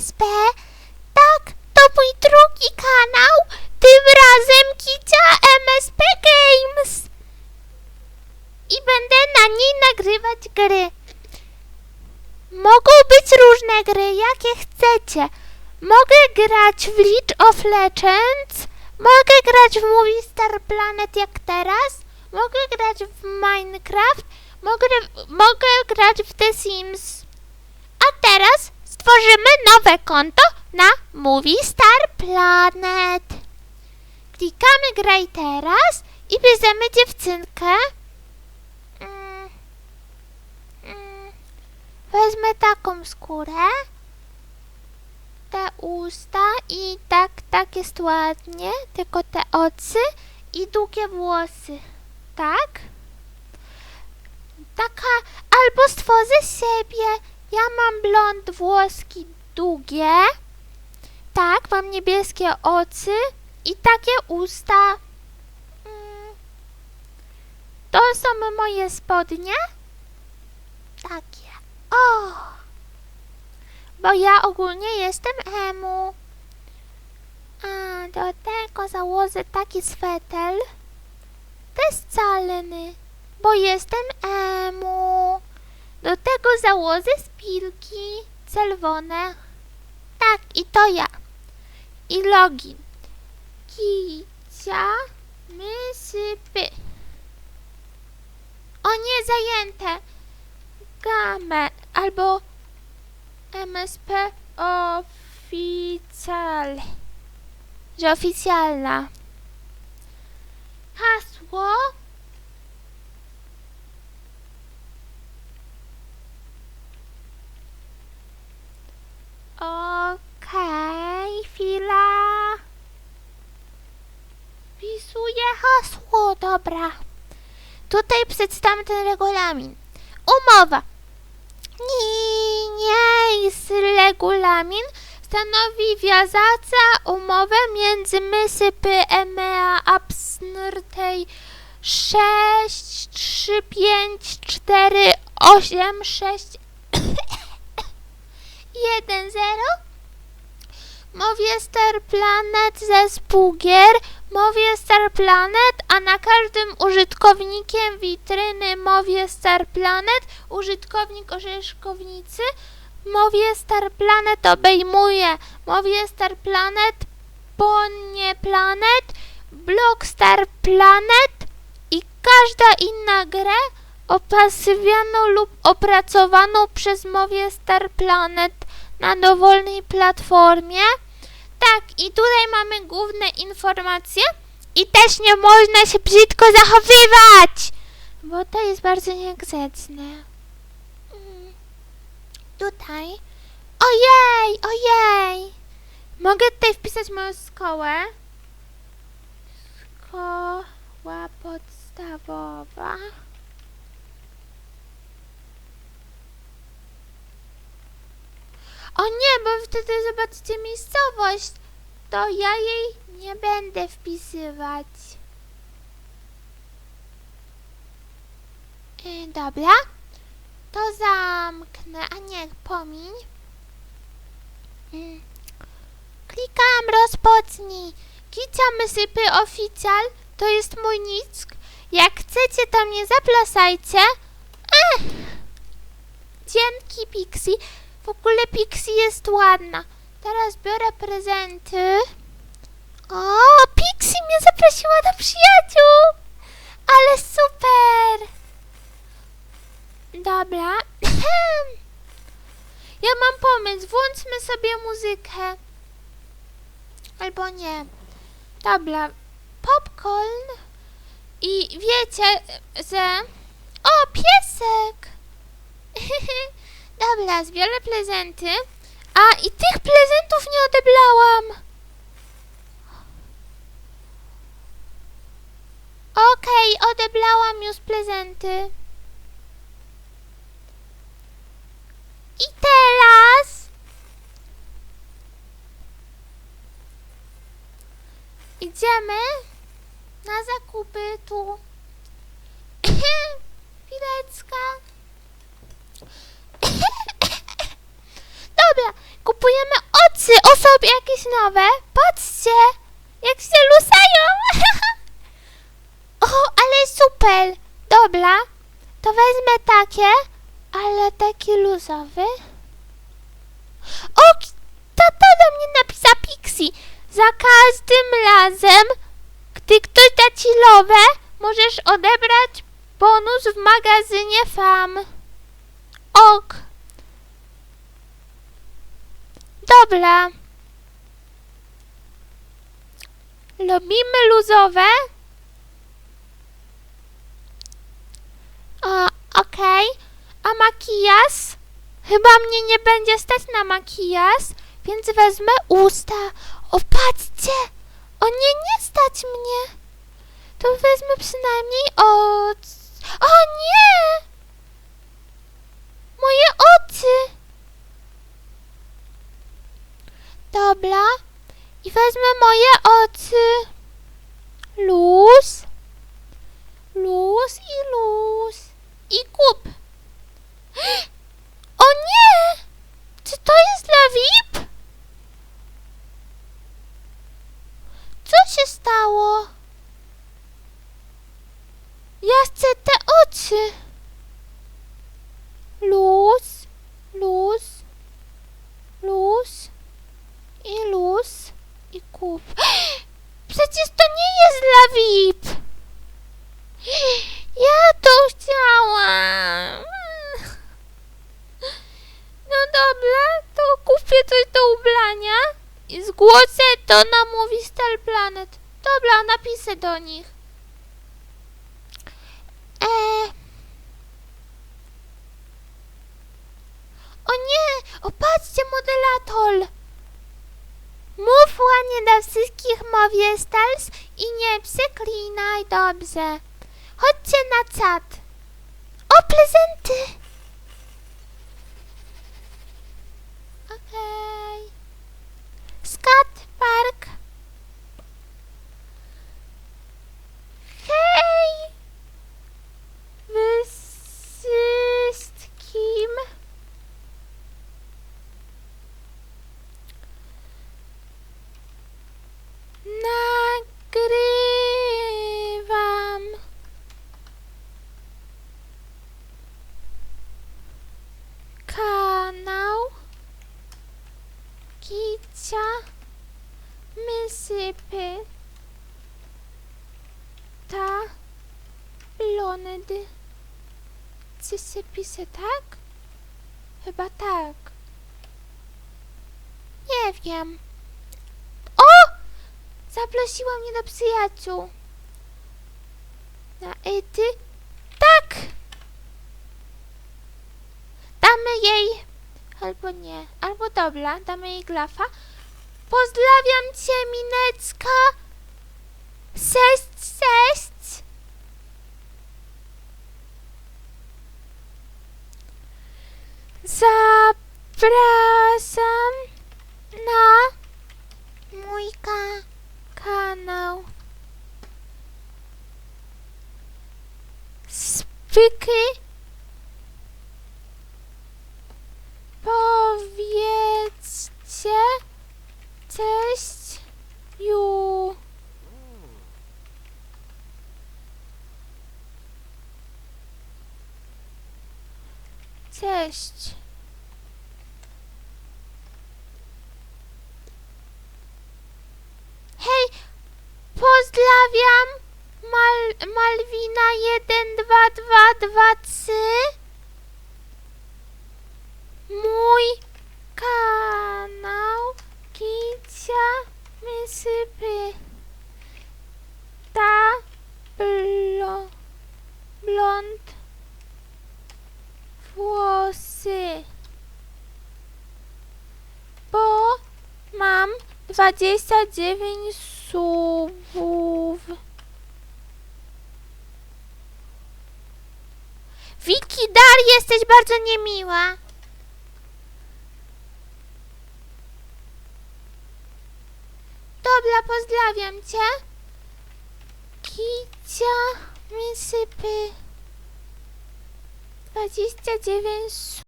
MSP. Tak, to mój drugi kanał. Tym razem Kicia MSP Games. I będę na niej nagrywać gry. Mogą być różne gry, jakie chcecie. Mogę grać w League of Legends, mogę grać w Movie Star Planet jak teraz, mogę grać w Minecraft, mogę, mogę grać w The Sims. A teraz stworzymy nowe konto na Movie Star Planet. Klikamy graj teraz i bierzemy dziewczynkę. Mm. Mm. Wezmę taką skórę. Te usta i tak, tak jest ładnie. Tylko te oczy i długie włosy. Tak? Taka, albo stworzę siebie. Ja mam blond włoski długie. Tak, mam niebieskie oczy i takie usta. Mm. To są moje spodnie. Takie. O! Bo ja ogólnie jestem emu. A do tego założę taki swetel. Też calny, bo jestem emu. Do tego założę spilki czerwone. Tak, i to ja. I login. Kicia, mysypy. O nie, zajęte. Game albo MSP oficjal. Że oficjalna. Hasło. Hasło, dobra. Tutaj przeczytamy ten regulamin. Umowa. Nie, jest regulamin. Stanowi wiązaca umowę między Mysypy EMEA Absnyrtej 6 3 5 4 8 6 1 0 Mowie Star Planet zespół gier Mowie Star Planet, a na każdym użytkownikiem witryny Mowie Star Planet użytkownik orzeszkownicy Mowie Star Planet obejmuje Mowie Star Planet, Bonnie Planet, Block Star Planet i każda inna gra opasywioną lub opracowaną przez Mowie Star Planet na dowolnej platformie. Tak, i tutaj mamy główne informacje i też nie można się brzydko zachowywać, bo to jest bardzo niegrzeczne. Tutaj. Ojej, ojej. Mogę tutaj wpisać moją szkołę. Szkoła podstawowa. O nie, bo wtedy zobaczycie miejscowość. To ja jej nie będę wpisywać. Yy, dobra. To zamknę, a nie, pomiń. Mm. Klikam rozpocznij. Kicia Mysypy Oficjal to jest mój nick. Jak chcecie, to mnie zaplasajcie. Ech. Dzięki Pixie. Ogóle Pixie jest ładna. Teraz biorę prezenty. O, Pixie mnie zaprosiła do przyjaciół. Ale super. Dobra. Ja mam pomysł. Włączmy sobie muzykę. Albo nie. Dobra. Popcorn. I wiecie, że... O, piesek! Dobra, zbiorę prezenty. A, i tych prezentów nie odebrałam. Okej, odebrałam już prezenty. I teraz... Idziemy na zakupy tu. Chwileczka. Luzy, osoby jakieś nowe. Patrzcie, jak się lusają. o, ale super. Dobra, to wezmę takie, ale taki luzowy. O, tata do mnie napisał Pixie. Za każdym razem, gdy ktoś da ci lowę, możesz odebrać bonus w magazynie FAM. Ok. Dobra. Lubimy luzowe. O, okej. A makijaż? Chyba mnie nie będzie stać na makijaż, więc wezmę usta. O, patrzcie! O nie, nie stać mnie. To wezmę przynajmniej. O nie! Moje oczy! Dobra. I wezmę moje oczy. Luz. Luz i luz. I kup. O nie! Czy to jest dla VIP? Co się stało? Ja chcę te oczy. Luz, luz, luz i luz Przecież to nie jest dla VIP. Ja to chciałam. No dobra, to kupię coś do ubrania i zgłoszę to na Movie Planet. Dobra, napiszę do nich. Eee. O nie! Opatrzcie modelator! Mów ładnie do wszystkich Movie Stars i nie przeklinaj dobrze. Chodźcie na czat. O, prezenty! Okej. Skat Kicia. Mysypy. Ta. Blondy. Pisze tak? Chyba tak. Nie wiem. O! Zaprosiła mnie do przyjaciół. Na ety? Tak! Damy jej... Albo nie. Albo dobra, damy jej glafa. Pozdrawiam cię, Minecka. Sześć, sześć. Zapraszam na mój ka kanał. Spyky. Cześć. Hej, pozdrawiam Mal Malwina 12223. Mój kanał Kicia Mysypy. Ta blo, blond włosy. Bo mam 29 subów. Wiki Dar, jesteś bardzo niemiła. Dobra, pozdrawiam cię. Kicia mi sypy. 29